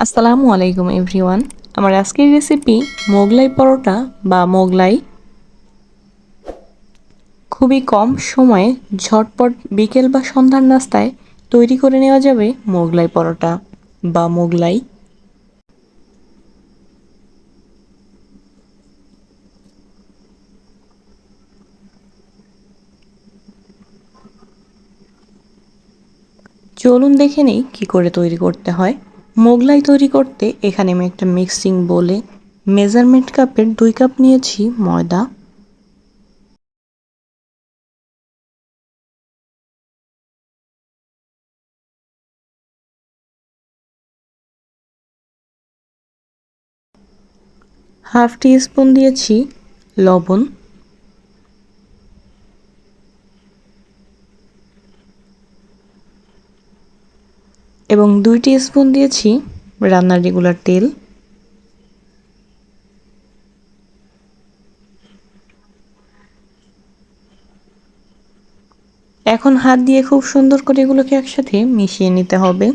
আসসালামু আলাইকুম এভরিওয়ান। আমার আজকের রেসিপি মোগলাই পরোটা বা মোগলাই। খুবই কম সময়ে ঝটপট বিকেল বা সন্ধ্যার নাস্তায় তৈরি করে নেওয়া যাবে মোগলাই পরোটা বা মোগলাই। চলুন দেখে নেই কী করে তৈরি করতে হয়। মোগলাই তৈরি করতে এখানে আমি একটা মিক্সিং বলে মেজারমেন্ট কাপের দুই কাপ নিয়েছি ময়দা। হাফ টি স্পুন দিয়েছি লবণ। এবং দুইটি স্পুন দিয়েছি রান্নার রেগুলার তেল। এখন হাত দিয়ে খুব সুন্দর করে এগুলোকে একসাথে মিশিয়ে নিতে হবে।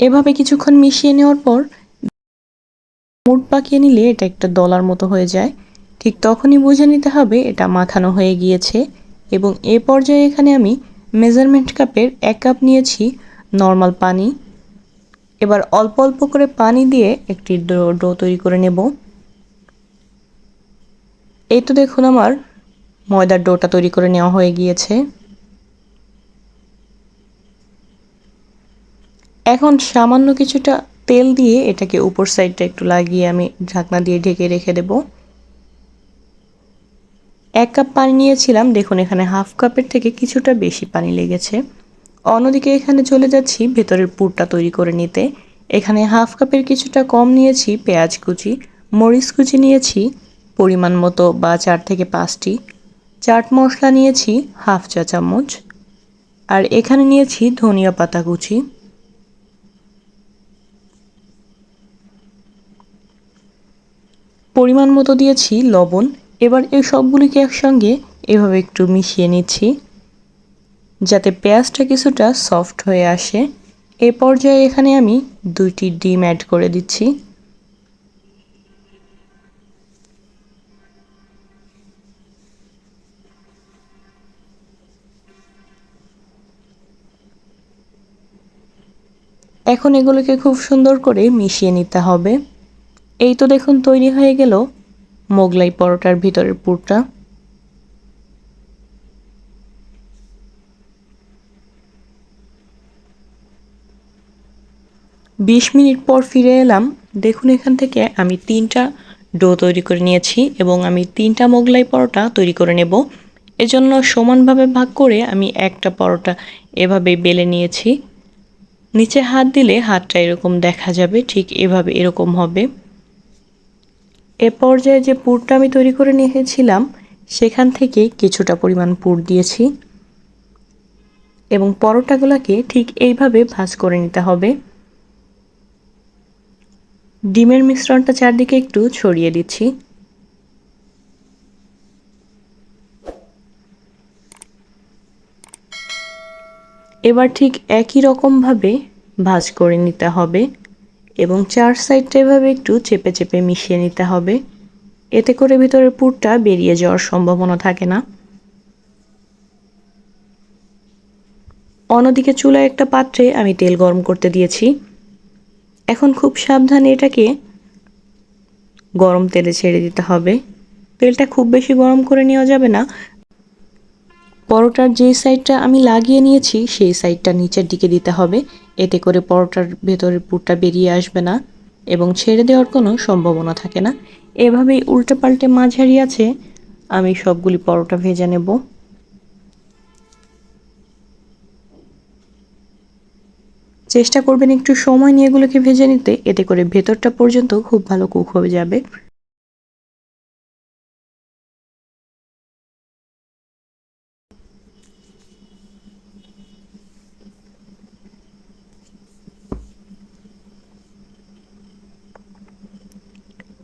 এভাবে কিছুক্ষণ মিশিয়ে নেওয়ার পর মুড পাকিয়ে নিলে এটা একটা দলার মতো হয়ে যায়। ঠিক তখনই বুঝে নিতে হবে এটা মাখানো হয়ে গিয়েছে এবং এ পর্যায়ে এখানে আমি মেজারমেন্ট কাপের এক কাপ নিয়েছি নর্মাল পানি। এবার অল্প অল্প করে পানি দিয়ে একটি ডো ডো তৈরি করে নেব। এই তো দেখুন আমার ময়দার ডোটা তৈরি করে নেওয়া হয়ে গিয়েছে। এখন সামান্য কিছুটা তেল দিয়ে এটাকে উপর সাইডটা একটু লাগিয়ে আমি ঢাকনা দিয়ে ঢেকে রেখে দেব। এক কাপ পানি নিয়েছিলাম। দেখুন, এখানে হাফ কাপের থেকে কিছুটা বেশি পানি লেগেছে। অন্যদিকে এখানে চলে যাচ্ছি ভেতরের পুরটা তৈরি করে নিতে। এখানে হাফ কাপের কিছুটা কম নিয়েছি পেঁয়াজ কুচি, মরিচ কুচি নিয়েছি, পরিমাণ মতো বা চার থেকে পাঁচটি। চাট মশলা নিয়েছি হাফ চা চামচ। আর এখানে নিয়েছি ধনিয়া পাতা কুচি। পরিমাণ মতো দিয়েছি লবণ। এবার এই সবগুলিকে একসঙ্গে এভাবে একটু মিশিয়ে নিচ্ছি, যাতে পেঁয়াজটা কিছুটা সফট হয়ে আসে। এ পর্যায়ে এখানে আমি দুইটি ডিম অ্যাড করে দিচ্ছি। এখন এগুলোকে খুব সুন্দর করে মিশিয়ে নিতে হবে। এই তো দেখুন, তৈরি হয়ে গেল মোগলাই পরোটার ভিতরের পুরটা। বিশ মিনিট পর ফিরে এলাম। দেখুন এখান থেকে আমি তিনটা ডো তৈরি করে নিয়েছি এবং আমি তিনটা মোগলাই পরোটা তৈরি করে নেব। এজন্য সমানভাবে ভাগ করে আমি একটা পরোটা এভাবে বেলে নিয়েছি। নিচে হাত দিলে হাতটা এরকম দেখা যাবে, ঠিক এভাবে এরকম হবে। এ পর্যায়ে যে পুরটা আমি তৈরি করে নিয়েছিলাম, সেখান থেকে কিছুটা পরিমাণ পুর দিয়েছি এবং পরোটাগুলোকে ঠিক এইভাবে ভাজ করে নিতে হবে। ডিমের মিশ্রণটা চারদিকে একটু ছড়িয়ে দিচ্ছি। এবার ঠিক একই রকমভাবে ভাজ করে নিতে হবে। এবং চার সাইডটা এভাবে একটু চেপে চেপে মিশিয়ে নিতে হবে। এতে করে ভিতরের পুরটা বেরিয়ে যাওয়ার সম্ভাবনা থাকে না। অন্যদিকে চুলায় একটা পাত্রে আমি তেল গরম করতে দিয়েছি। এখন খুব সাবধানে এটাকে গরম তেলে ছেড়ে দিতে হবে। তেলটা খুব বেশি গরম করে নেওয়া যাবে না। পরোটার যে সাইডটা আমি লাগিয়ে নিয়েছি, সেই সাইডটা নিচের দিকে দিতে হবে। এতে করে পরোটার ভেতরের পুরটা বেরিয়ে আসবে না এবং ছেড়ে দেওয়ার কোনো সম্ভাবনা থাকে না। এভাবেই উল্টে পাল্টে মাঝারি আছে, আমি সবগুলি পরোটা ভেজে নেব। চেষ্টা করবেন একটু সময় নিয়ে এগুলোকে ভেজে নিতে, এতে করে ভেতরটা পর্যন্ত খুব ভালো কুক হয়ে যাবে।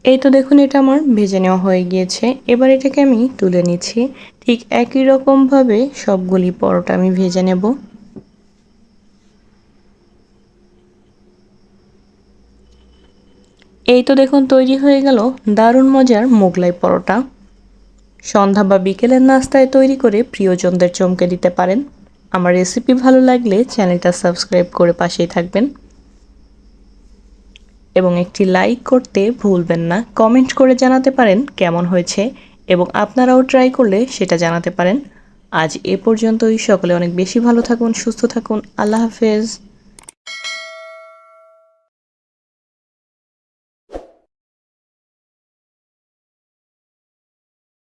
এই তো দেখুন, এটা আমার ভেজে নেওয়া হয়ে গিয়েছে। এবার এটাকে আমি তুলে নিচ্ছি। ঠিক একই রকমভাবে সবগুলি পরোটা আমি ভেজে নেব। এই তো দেখুন, তৈরি হয়ে গেল দারুণ মজার মোগলাই পরোটা। সন্ধ্যা বা বিকেলের নাস্তায় তৈরি করে প্রিয়জনদের চমকে দিতে পারেন। আমার রেসিপি ভালো লাগলে চ্যানেলটা সাবস্ক্রাইব করে পাশেই থাকবেন। এবং একটি লাইক করতে ভুলবেন না। কমেন্ট করে জানাতে পারেন কেমন হয়েছে এবং আপনারাও ট্রাই করলে সেটা জানাতে পারেন। আজ এ পর্যন্তই। সকলে অনেক বেশি ভালো থাকুন, সুস্থ থাকুন। আল্লাহ হাফেজ।